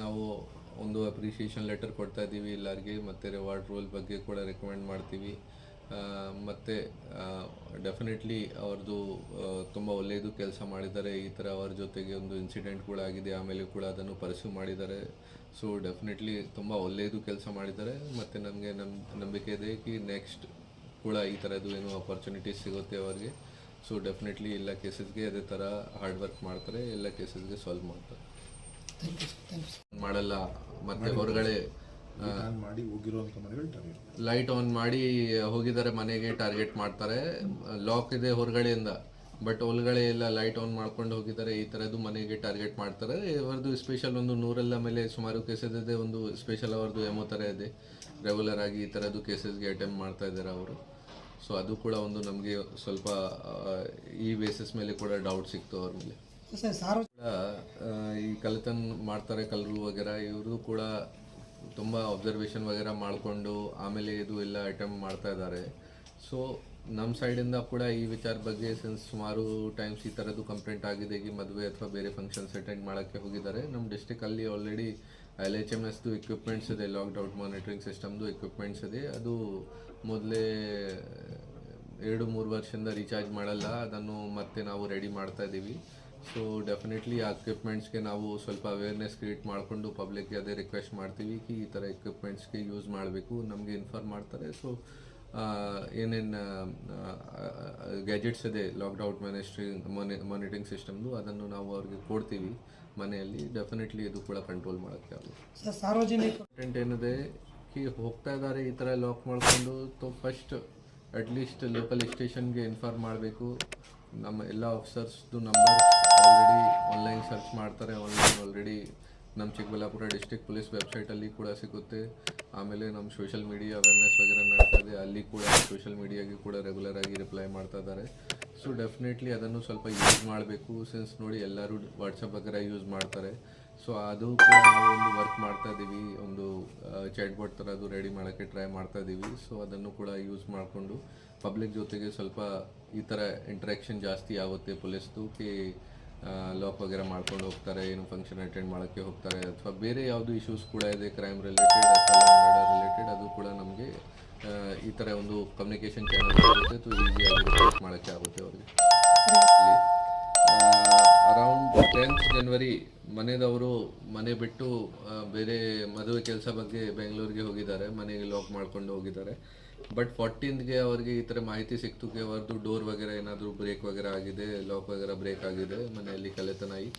ನಾವು ಒಂದು appreciation letter ಕೊಡ್ತಾ ಇದ್ದೀವಿ ಎಲ್ಲರಿಗೆ, ಮತ್ತು ರಿವಾರ್ಡ್ ರೋಲ್ ಬಗ್ಗೆ ಕೂಡ ರೆಕಮೆಂಡ್ ಮಾಡ್ತೀವಿ. ಮತ್ತು ಡೆಫಿನೆಟ್ಲಿ ಅವ್ರದ್ದು ತುಂಬ ಒಳ್ಳೆಯದು ಕೆಲಸ ಮಾಡಿದ್ದಾರೆ. ಈ ಥರ ಅವ್ರ ಜೊತೆಗೆ ಒಂದು ಇನ್ಸಿಡೆಂಟ್ ಕೂಡ ಆಗಿದೆ, ಆಮೇಲೆ ಕೂಡ ಅದನ್ನು ಪರ್ಸ್ಯೂ ಮಾಡಿದ್ದಾರೆ. ಸೊ ಡೆಫಿನೆಟ್ಲಿ ತುಂಬ ಒಳ್ಳೆಯದು ಕೆಲಸ ಮಾಡಿದ್ದಾರೆ. ಮತ್ತು ನಮಗೆ ನಮ್ಮ ನಂಬಿಕೆ ಇದೆ ಕಿ ನೆಕ್ಸ್ಟ್ ಕೂಡ ಈ ಥರದ್ದು ಏನು ಅಪರ್ಚುನಿಟೀಸ್ ಸಿಗುತ್ತೆ ಅವ್ರಿಗೆ. ಸೊ ಡೆಫಿನೆಟ್ಲಿ ಎಲ್ಲ ಕೇಸಸ್ಗೆ ಅದೇ ಥರ ಹಾರ್ಡ್ ವರ್ಕ್ ಮಾಡ್ತಾರೆ, ಎಲ್ಲ ಕೇಸಸ್ಗೆ ಸಾಲ್ವ್ ಮಾಡ್ತಾರೆ. ಮಾಡಲ್ಲ. ಮತ್ತೆ ಹೊರಗಡೆ ಮಾಡಿ ಹೋಗಿರುವಂತ ಲೈಟ್ ಆನ್ ಮಾಡಿ ಹೋಗಿದ್ದಾರೆ, ಮನೆಗೆ ಟಾರ್ಗೆಟ್ ಮಾಡ್ತಾರೆ. ಲಾಕ್ ಇದೆ ಹೊರಗಡೆಯಿಂದ ಬಟ್ ಒಳಗಡೆ ಎಲ್ಲ ಲೈಟ್ ಆನ್ ಮಾಡ್ಕೊಂಡು ಹೋಗಿದ್ದಾರೆ. ಈ ಥರದ್ದು ಮನೆಗೆ ಟಾರ್ಗೆಟ್ ಮಾಡ್ತಾರೆ. ಇವರದ್ದು ಸ್ಪೆಷಲ್ ಒಂದು ನೂರೆಲ್ಲ ಮೇಲೆ ಸುಮಾರು ಕೇಸಸ್ ಇದೆ. ಒಂದು ಸ್ಪೆಷಲ್ ಅವ್ರದ್ದು ಎಮೋ ಥರ ಇದೆ. ರೆಗ್ಯುಲರ್ ಆಗಿ ಈ ಥರದ್ದು ಕೇಸಸ್ಗೆ ಅಟೆಂಪ್ಟ್ ಮಾಡ್ತಾ ಇದ್ದಾರೆ ಅವರು. ಸೊ ಅದು ಕೂಡ ಒಂದು ನಮಗೆ ಸ್ವಲ್ಪ ಈ ಬೇಸಿಸ್ ಮೇಲೆ ಕೂಡ ಡೌಟ್ ಸಿಕ್ತು ಅವ್ರ ಮೇಲೆ. ಈ ಕಲಿತನ್ ಮಾಡ್ತಾರೆ ಕಲ್ಲರು ವಗೇರಾ ಇವ್ರದ್ದು ಕೂಡ ತುಂಬ ಅಬ್ಸರ್ವೇಷನ್ ವಗೇರಾ ಮಾಡಿಕೊಂಡು ಆಮೇಲೆ ಇದು ಎಲ್ಲ ಅಟೆಂಪ್ಟ್ ಮಾಡ್ತಾ ಇದ್ದಾರೆ. ಸೊ ನಮ್ಮ ಸೈಡಿಂದ ಕೂಡ ಈ ವಿಚಾರ ಬಗ್ಗೆ ಸುಮಾರು ಟೈಮ್ಸ್ ಈ ಥರದ್ದು ಕಂಪ್ಲೇಂಟ್ ಆಗಿದೆ, ಈ ಮದುವೆ ಅಥವಾ ಬೇರೆ ಫಂಕ್ಷನ್ಸ್ ಅಟೆಂಡ್ ಮಾಡೋಕ್ಕೆ ಹೋಗಿದ್ದಾರೆ. ನಮ್ಮ ಡಿಸ್ಟಿಕಲ್ಲಿ ಆಲ್ರೆಡಿ ಎಲ್ ಎಚ್ ಎಂ ಎಸ್ದು ಇಕ್ವಿಪ್ಮೆಂಟ್ಸ್ ಇದೆ ಲಾಕ್ಡೌನ್ ಮಾನಿಟರಿಂಗ್ ಸಿಸ್ಟಮ್ದು ಇಕ್ವಿಪ್ಮೆಂಟ್ಸ್ ಇದೆ. ಅದು ಮೊದಲೇ, ಎರಡು ಮೂರು ವರ್ಷದಿಂದ ರೀಚಾರ್ಜ್ ಮಾಡಲ್ಲ. ಅದನ್ನು ಮತ್ತೆ ನಾವು ರೆಡಿ ಮಾಡ್ತಾ ಇದ್ದೀವಿ. ಸೊ ಡೆಫಿನೆಟ್ಲಿ ಆ ಎಕ್ವಿಪ್ಮೆಂಟ್ಸ್ಗೆ ನಾವು ಸ್ವಲ್ಪ ಅವೇರ್ನೆಸ್ ಕ್ರಿಯೇಟ್ ಮಾಡಿಕೊಂಡು ಪಬ್ಲಿಕ್ಗೆ ಅದೇ ರಿಕ್ವೆಸ್ಟ್ ಮಾಡ್ತೀವಿ ಕಿ ಈ ಥರ ಎಕ್ವಿಪ್ಮೆಂಟ್ಸ್ಗೆ ಯೂಸ್ ಮಾಡಬೇಕು ನಮಗೆ ಇನ್ಫಾರ್ಮ್ ಮಾಡ್ತಾರೆ. ಸೊ ಏನೇನು ಗ್ಯಾಜೆಟ್ಸ್ ಇದೆ ಲಾಕ್ಡೌನ್ ಮ್ಯಾನೇಸ್ಟ್ರಿ ಮಾನಿಟರಿಂಗ್ ಸಿಸ್ಟಮ್ದು ಅದನ್ನು ನಾವು ಅವ್ರಿಗೆ ಕೊಡ್ತೀವಿ ಮನೆಯಲ್ಲಿ. ಡೆಫಿನೆಟ್ಲಿ ಇದು ಕೂಡ ಕಂಟ್ರೋಲ್ ಮಾಡೋಕ್ಕೆ ಆಗುತ್ತೆ. ಸರ್ ಸಾರ್ವಜನಿಕ ಇಂಪಾರ್ಟೆಂಟ್ ಏನಿದೆ ಕಿ ಹೋಗ್ತಾ ಇದ್ದಾರೆ ಈ ಥರ ಲಾಕ್ ಮಾಡಿಕೊಂಡು ತೊ ಫಸ್ಟ್ ಅಟ್ಲೀಸ್ಟ್ ಲೋಕಲ್ ಸ್ಟೇಷನ್ಗೆ ಇನ್ಫಾರ್ಮ್ ಮಾಡಬೇಕು. ನಮ್ಮ ಎಲ್ಲ ಆಫೀಸರ್ಸ್ದು ನಂಬರ್ ಆಲ್ರೆಡಿ ಆನ್ಲೈನ್ ಸರ್ಚ್ ಮಾಡ್ತಾರೆ ಆನ್ಲೈನ್ ಆಲ್ರೆಡಿ ನಮ್ಮ ಚಿಕ್ಕಬಳ್ಳಾಪುರ ಡಿಸ್ಟಿಕ್ ಪೊಲೀಸ್ ವೆಬ್ಸೈಟಲ್ಲಿ ಕೂಡ ಸಿಗುತ್ತೆ. ಆಮೇಲೆ ನಮ್ಮ ಸೋಷಿಯಲ್ ಮೀಡಿಯಾ ಅವೇರ್ನೆಸ್ ವಗೇರೆ ನಡ್ತಾ ಇದೆ. ಅಲ್ಲಿ ಕೂಡ ಸೋಷಿಯಲ್ ಮೀಡಿಯಾಗೆ ಕೂಡ ರೆಗ್ಯುಲರ್ ಆಗಿ ರಿಪ್ಲೈ ಮಾಡ್ತಾ ಇದ್ದಾರೆ. ಸೊ ಡೆಫಿನೆಟ್ಲಿ ಅದನ್ನು ಸ್ವಲ್ಪ ಯೂಸ್ ಮಾಡಬೇಕು. ಸಿನ್ಸ್ ನೋಡಿ ಎಲ್ಲರೂ ವಾಟ್ಸಪ್ ವಗೇರೆ ಯೂಸ್ ಮಾಡ್ತಾರೆ. ಸೊ ಅದು ಕೂಡ ನಾವು ಒಂದು ವರ್ಕ್ ಮಾಡ್ತಾ ಇದ್ದೀವಿ. ಒಂದು ಚಾಟ್ ಬೋಟ್ ಥರ ಅದು ರೆಡಿ ಮಾಡೋಕ್ಕೆ ಟ್ರೈ ಮಾಡ್ತಾ ಇದ್ದೀವಿ. ಸೊ ಅದನ್ನು ಕೂಡ ಯೂಸ್ ಮಾಡಿಕೊಂಡು ಪಬ್ಲಿಕ್ ಜೊತೆಗೆ ಸ್ವಲ್ಪ ಈ ಥರ ಇಂಟ್ರ್ಯಾಕ್ಷನ್ ಜಾಸ್ತಿ ಆಗುತ್ತೆ ಪೊಲೀಸ್ದು ಕಿ ಲಾಕ್ ವಗೇರೆ ಮಾಡ್ಕೊಂಡು ಹೋಗ್ತಾರೆ, ಏನು ಫಂಕ್ಷನ್ ಅಟೆಂಡ್ ಮಾಡೋಕ್ಕೆ ಹೋಗ್ತಾರೆ, ಅಥವಾ ಬೇರೆ ಯಾವುದು ಇಶ್ಯೂಸ್ ಕೂಡ ಇದೆ ಕ್ರೈಮ್ ರಿಲೇಟೆಡ್ ಅಥವಾ ಆರ್ಡರ್ ರಿಲೇಟೆಡ್ ಅದು ಕೂಡ ನಮಗೆ ಈ ಥರ ಒಂದು ಕಮ್ಯುನಿಕೇಷನ್ ಚಾನಲ್ ಇರುತ್ತೆ. ಸೊ ಈಸಿಯಾಗಿ ರಿಪೋರ್ಟ್ ಮಾಡೋಕ್ಕೆ ಆಗುತ್ತೆ ಅವರಿಗೆ. ಅರೌಂಡ್ ಟೆಂತ್ ಜನ್ವರಿ ಮನೆದವರು ಮನೆ ಬಿಟ್ಟು ಬೇರೆ ಮದುವೆ ಕೆಲಸ ಬಗ್ಗೆ ಬೆಂಗಳೂರಿಗೆ ಹೋಗಿದ್ದಾರೆ. ಮನೆಗೆ ಲಾಕ್ ಮಾಡ್ಕೊಂಡು ಹೋಗಿದ್ದಾರೆ. ಬಟ್ ಫೋರ್ಟೀನ್ಗೆ ಅವ್ರಿಗೆ ಈ ಥರ ಮಾಹಿತಿ ಸಿಕ್ತು. ಅವ್ರದ್ದು ಡೋರ್ ವಗೇರೆ ಏನಾದರೂ ಬ್ರೇಕ್ ವಗೇರೆ ಆಗಿದೆ ಲಾಕ್ ವಗೇರೆ ಬ್ರೇಕ್ ಆಗಿದೆ ಮನೆಯಲ್ಲಿ ಕಲೆತನ ಆಗಿ.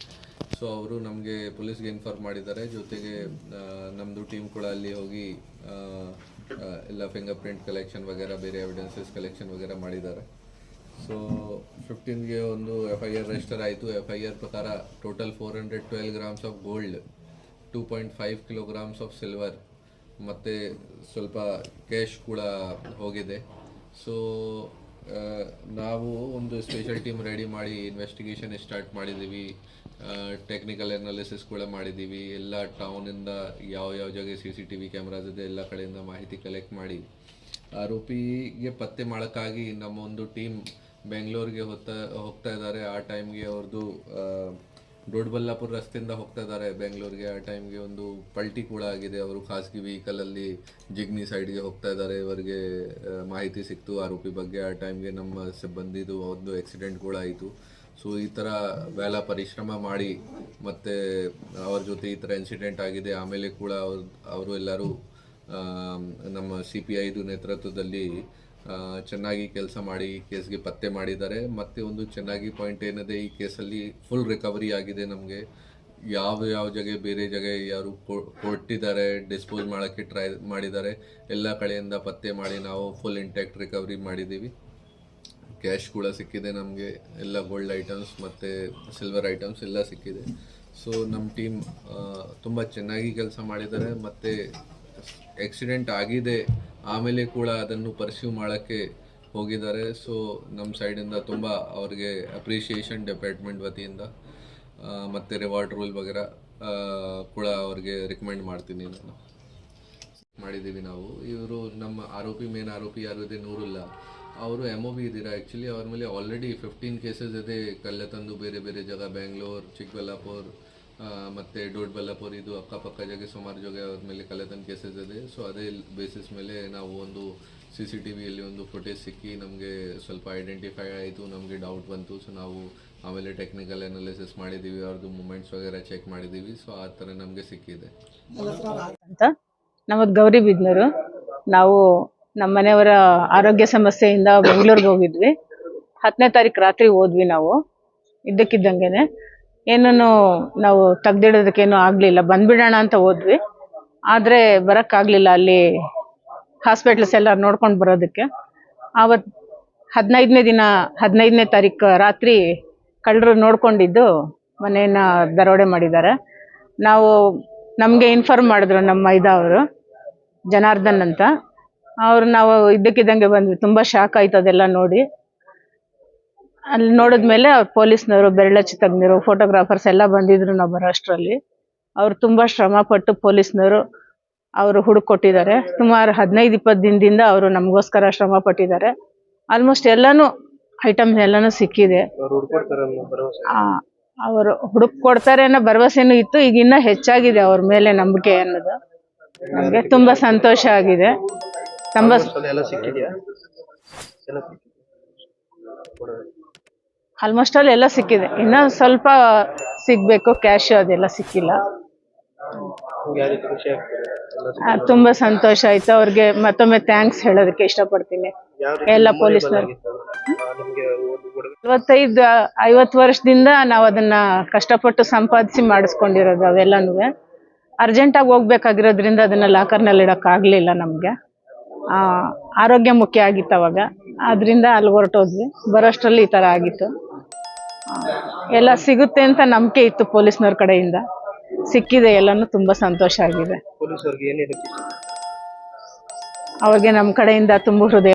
ಸೊ ಅವರು ನಮಗೆ ಪೊಲೀಸ್ಗೆ ಇನ್ಫಾರ್ಮ್ ಮಾಡಿದ್ದಾರೆ. ಜೊತೆಗೆ ನಮ್ಮದು ಟೀಮ್ ಕೂಡ ಅಲ್ಲಿ ಹೋಗಿ ಎಲ್ಲ ಫಿಂಗರ್ ಪ್ರಿಂಟ್ ಕಲೆಕ್ಷನ್ ವಗೇರೆ, ಬೇರೆ ಎವಿಡೆನ್ಸಸ್ ಕಲೆಕ್ಷನ್ ವಗೇರೆ ಮಾಡಿದ್ದಾರೆ. ಸೊ ಫಿಫ್ಟೀನ್ಗೆ ಒಂದು ಎಫ್ ಐ ಆರ್ ರಿಜಿಸ್ಟರ್ ಆಯಿತು. ಎಫ್ ಐ ಆರ್ ಪ್ರಕಾರ total four hundred twelve grams of gold two point five kilograms of silver ಮತ್ತು ಸ್ವಲ್ಪ ಕ್ಯಾಶ್ ಕೂಡ ಹೋಗಿದೆ. ಸೊ ನಾವು ಒಂದು ಸ್ಪೆಷಲ್ ಟೀಮ್ ರೆಡಿ ಮಾಡಿ ಇನ್ವೆಸ್ಟಿಗೇಷನ್ ಸ್ಟಾರ್ಟ್ ಮಾಡಿದ್ದೀವಿ. ಟೆಕ್ನಿಕಲ್ ಅನಾಲಿಸಿಸ್ ಕೂಡ ಮಾಡಿದ್ದೀವಿ. ಎಲ್ಲ ಟೌನಿಂದ ಯಾವ ಯಾವ ಜಾಗ C C T V cameras ಇದೆ, ಎಲ್ಲ ಕಡೆಯಿಂದ ಮಾಹಿತಿ ಕಲೆಕ್ಟ್ ಮಾಡಿ. ಆರೋಪಿಗೆ ಪತ್ತೆ ಮಾಡೋಕ್ಕಾಗಿ ನಮ್ಮ ಒಂದು ಟೀಮ್ ಬೆಂಗಳೂರಿಗೆ ಹೋಗ್ತಾ ಹೋಗ್ತಾ ಇದ್ದಾರೆ. ಆ ಟೈಮ್ಗೆ ಅವ್ರದ್ದು ದೊಡ್ಡಬಳ್ಳಾಪುರ ರಸ್ತೆಯಿಂದ ಹೋಗ್ತಾ ಇದ್ದಾರೆ. ಬೆಂಗಳೂರಿಗೆ ಆ ಟೈಮ್ಗೆ ಒಂದು ಪಲ್ಟಿ ಕೂಡ ಆಗಿದೆ. ಅವರು ಖಾಸಗಿ ವೆಹಿಕಲಲ್ಲಿ ಜಿಗ್ನಿ ಸೈಡ್ಗೆ ಹೋಗ್ತಾ ಇದ್ದಾರೆ. ಇವರಿಗೆ ಮಾಹಿತಿ ಸಿಕ್ತು ಆರೋಪಿ ಬಗ್ಗೆ. ಆ ಟೈಮ್ಗೆ ನಮ್ಮ ಸಿಬ್ಬಂದಿದು ಒಂದು ಆಕ್ಸಿಡೆಂಟ್ ಕೂಡ ಆಯಿತು. ಸೊ ಈ ಥರ ವೇಳ ಪರಿಶ್ರಮ ಮಾಡಿ ಮತ್ತು ಅವ್ರ ಜೊತೆ ಈ ಥರ ಇನ್ಸಿಡೆಂಟ್ ಆಗಿದೆ. ಆಮೇಲೆ ಕೂಡ ಅವ್ರು, ಅವರು ಎಲ್ಲರೂ ನಮ್ಮ ಸಿ ಪಿ ಐದು ನೇತೃತ್ವದಲ್ಲಿ ಚೆನ್ನಾಗಿ ಕೆಲಸ ಮಾಡಿ ಈ ಕೇಸ್ಗೆ ಪತ್ತೆ ಮಾಡಿದ್ದಾರೆ. ಮತ್ತೆ ಒಂದು ಚೆನ್ನಾಗಿ ಪಾಯಿಂಟ್ ಏನಿದೆ, ಈ ಕೇಸಲ್ಲಿ ಫುಲ್ ರಿಕವರಿ ಆಗಿದೆ ನಮಗೆ. ಯಾವ ಯಾವ ಜಾಗ ಬೇರೆ ಜಾಗ ಯಾರು ಕೊಟ್ಟಿದ್ದಾರೆ ಡಿಸ್ಪೋಸ್ ಮಾಡೋಕ್ಕೆ ಟ್ರೈ ಮಾಡಿದ್ದಾರೆ. ಎಲ್ಲ ಕಡೆಯಿಂದ ಪತ್ತೆ ಮಾಡಿ ನಾವು ಫುಲ್ ಇಂಟ್ಯಾಕ್ಟ್ ರಿಕವರಿ ಮಾಡಿದ್ದೀವಿ. ಕ್ಯಾಶ್ ಕೂಡ ಸಿಕ್ಕಿದೆ ನಮಗೆ. ಎಲ್ಲ ಗೋಲ್ಡ್ ಐಟಮ್ಸ್ ಮತ್ತು ಸಿಲ್ವರ್ ಐಟಮ್ಸ್ ಎಲ್ಲ ಸಿಕ್ಕಿದೆ. ಸೊ ನಮ್ಮ ಟೀಮ್ ತುಂಬ ಚೆನ್ನಾಗಿ ಕೆಲಸ ಮಾಡಿದ್ದಾರೆ. ಮತ್ತು ಆಕ್ಸಿಡೆಂಟ್ ಆಗಿದೆ. ಆಮೇಲೆ ಕೂಡ ಅದನ್ನು ಪರ್ಸ್ಯೂ ಮಾಡೋಕ್ಕೆ ಹೋಗಿದ್ದಾರೆ. ಸೊ ನಮ್ಮ ಸೈಡಿಂದ ತುಂಬ ಅವ್ರಿಗೆ ಅಪ್ರಿಷಿಯೇಷನ್ ಡಿಪಾರ್ಟ್ಮೆಂಟ್ ವತಿಯಿಂದ ಮತ್ತು ರಿವಾರ್ಡ್ ರೂಲ್ ವಗೇರ ಕೂಡ ಅವ್ರಿಗೆ ರಿಕಮೆಂಡ್ ಮಾಡ್ತೀನಿ ನಾನು. ಮಾಡಿದ್ದೀವಿ ನಾವು. ಇವರು ನಮ್ಮ ಆರೋಪಿ ಮೇನ್ ಆರೋಪಿ ಯಾರು ಇದೆ ನೂರುಲ್ಲ. ಅವರು ಎಂ ಒ ಬಿ ಇದ್ದೀರಾ ಆ್ಯಕ್ಚುಲಿ ಅವ್ರ ಮೇಲೆ ಆಲ್ರೆಡಿ ಫಿಫ್ಟೀನ್ ಕೇಸಸ್ ಇದೆ. ಕಲ್ಲೆ ತಂದು ಬೇರೆ ಬೇರೆ ಜಾಗ ಬ್ಯಾಂಗ್ಳೂರ್ ಚಿಕ್ಕಬಳ್ಳಾಪುರ್ ಮತ್ತೆ ಇದು ಅಕ್ಕಪಕ್ಕ ಜಾಗ ಸುಮಾರು ಜಾಗ ಅವ್ರ ಮೇಲೆ ಕಲೆತನ ಕೇಸಸ್ ಇದೆ. ಸೊ ಅದೇ ಬೇಸಿಸ್ ಮೇಲೆ ನಾವು ಒಂದು ಸಿ ಸಿ ಟಿ ವಿಯಲ್ಲಿ ಒಂದು ಫುಟೇಜ್ ಸಿಕ್ಕಿ ನಮಗೆ ಸ್ವಲ್ಪ ಐಡೆಂಟಿಫೈ ಆಯಿತು ನಮಗೆ ಡೌಟ್ ಬಂತು. ಸೊ ನಾವು ಆಮೇಲೆ ಟೆಕ್ನಿಕಲ್ ಅನಾಲಿಸಿಸ್ ಮಾಡಿದ್ದೀವಿ ಅವ್ರದ್ದು ಮೂಮೆಂಟ್ಸ್ ವಗೇರೆ ಚೆಕ್ ಮಾಡಿದ್ದೀವಿ ಸೊ ಆ ಥರ ನಮಗೆ ಸಿಕ್ಕಿದೆ. ಅಂತ. ನಮ್ಮದು ಗೌರಿ ಬಿದ್ನೂರು. ನಾವು ನಮ್ಮ ಮನೆಯವರ ಆರೋಗ್ಯ ಸಮಸ್ಯೆಯಿಂದ ಬೆಂಗಳೂರಿಗೆ ಹೋಗಿದ್ವಿ. ಹತ್ತನೇ ತಾರೀಕು ರಾತ್ರಿ ಹೋದ್ವಿ ನಾವು ಇದ್ದಕ್ಕಿದ್ದಂಗೆನೆ. ಏನೂ ನಾವು ತೆಗ್ದಿಡೋದಕ್ಕೇನು ಆಗಲಿಲ್ಲ. ಬಂದ್ಬಿಡೋಣ ಅಂತ ಹೋದ್ವಿ. ಆದರೆ ಬರೋಕ್ಕಾಗಲಿಲ್ಲ ಅಲ್ಲಿ ಹಾಸ್ಪಿಟ್ಲ್ಸ್ ಎಲ್ಲ ನೋಡ್ಕೊಂಡು ಬರೋದಕ್ಕೆ. ಆವತ್ತು ಹದಿನೈದನೇ ದಿನ, ಹದಿನೈದನೇ ತಾರೀಕು ರಾತ್ರಿ ಕಳ್ಳರು ನೋಡ್ಕೊಂಡಿದ್ದು ಮನೆಯನ್ನ ದರೋಡೆ ಮಾಡಿದ್ದಾರೆ. ನಾವು ನಮಗೆ ಇನ್ಫಾರ್ಮ್ ಮಾಡಿದ್ರು ನಮ್ಮ ಮೈದಾ ಅವರು ಜನಾರ್ದನ್ ಅಂತ. ಅವ್ರು ನಾವು ಇದ್ದಕ್ಕಿದ್ದಂಗೆ ಬಂದ್ವಿ. ತುಂಬ ಶಾಕ್ ಆಯ್ತು ಅದೆಲ್ಲ ನೋಡಿ. ಅಲ್ಲಿ ನೋಡಿದ್ಮೇಲೆ ಅವ್ರು ಪೊಲೀಸ್ನವರು ಬೆರಳಚ್ಚಿ ತಜ್ಞರು ಫೋಟೋಗ್ರಾಫರ್ಸ್ ಎಲ್ಲ ಬಂದಿದ್ರು ನಾವು ಬರೋ ಅಷ್ಟರಲ್ಲಿ. ಅವ್ರು ಶ್ರಮ ಶ್ರಮಪಟ್ಟು ಪೊಲೀಸ್ನವರು ಅವರು ಹುಡುಕೊಟ್ಟಿದ್ದಾರೆ. ಸುಮಾರು ಹದಿನೈದು ಇಪ್ಪತ್ತು ದಿನದಿಂದ ಅವರು ನಮಗೋಸ್ಕರ ಶ್ರಮ ಪಟ್ಟಿದ್ದಾರೆ ಆಲ್ಮೋಸ್ಟ್ ಎಲ್ಲಾನು ಐಟಮ್ಸ್ ಎಲ್ಲಾನು ಸಿಕ್ಕಿದೆ. ಅವರು ಹುಡುಕ್ ಕೊಡ್ತಾರೆ ಅನ್ನೋ ಭರವಸೆನೂ ಇತ್ತು. ಈಗ ಇನ್ನ ಹೆಚ್ಚಾಗಿದೆ ಅವ್ರ ಮೇಲೆ ನಂಬಿಕೆ ಅನ್ನೋದು. ನಮಗೆ ತುಂಬಾ ಸಂತೋಷ ಆಗಿದೆ. ತುಂಬಾ ತುಂಬ ಆಲ್ಮೋಸ್ಟ್ ಅಲ್ಲಿ ಎಲ್ಲ ಸಿಕ್ಕಿದೆ. ಇನ್ನ ಸ್ವಲ್ಪ ಸಿಗ್ಬೇಕು ಕ್ಯಾಶ್ ಅದೆಲ್ಲ ಸಿಕ್ಕಿಲ್ಲ. ಆ, ತುಂಬಾ ಸಂತೋಷ ಆಯ್ತು. ಅವ್ರಿಗೆ ಮತ್ತೊಮ್ಮೆ ಥ್ಯಾಂಕ್ಸ್ ಹೇಳೋದಕ್ಕೆ ಇಷ್ಟಪಡ್ತೀನಿ. ಎಲ್ಲ ಪೊಲೀಸ್ನವ್ರು. ಐವತ್ತೈದು ಐವತ್ತು ವರ್ಷದಿಂದ ನಾವು ಅದನ್ನ ಕಷ್ಟಪಟ್ಟು ಸಂಪಾದಿಸಿ ಮಾಡಿಸ್ಕೊಂಡಿರೋದು ಅವೆಲ್ಲನೂ. ಅರ್ಜೆಂಟಾಗಿ ಹೋಗ್ಬೇಕಾಗಿರೋದ್ರಿಂದ ಅದನ್ನ ಲಾಕರ್ನಲ್ಲಿ ಇಡೋಕ್ಕಾಗಲಿಲ್ಲ ಆಗಲಿಲ್ಲ ನಮಗೆ. ಆರೋಗ್ಯ ಮುಖ್ಯ ಆಗಿತ್ತು ಅವಾಗ. ಅದರಿಂದ ಅಲ್ಲಿ ಹೊರಟೋದ್ವಿ. ಬರೋಷ್ಟರಲ್ಲಿ ಈ ಥರ ಆಗಿತ್ತು. ಎಲ್ಲ ಸಿಗುತ್ತೆ ಅಂತ ನಂಬಿಕೆ ಇತ್ತು ಪೊಲೀಸ್ನವ್ರ ಕಡೆಯಿಂದ. ಸಿಕ್ಕಿದೆ ಎಲ್ಲಾನು ತುಂಬಾ ಸಂತೋಷ ಆಗಿದೆ. ಅವ್ರಿಗೆ ನಮ್ಮ ಕಡೆಯಿಂದ ತುಂಬ ಹೃದಯ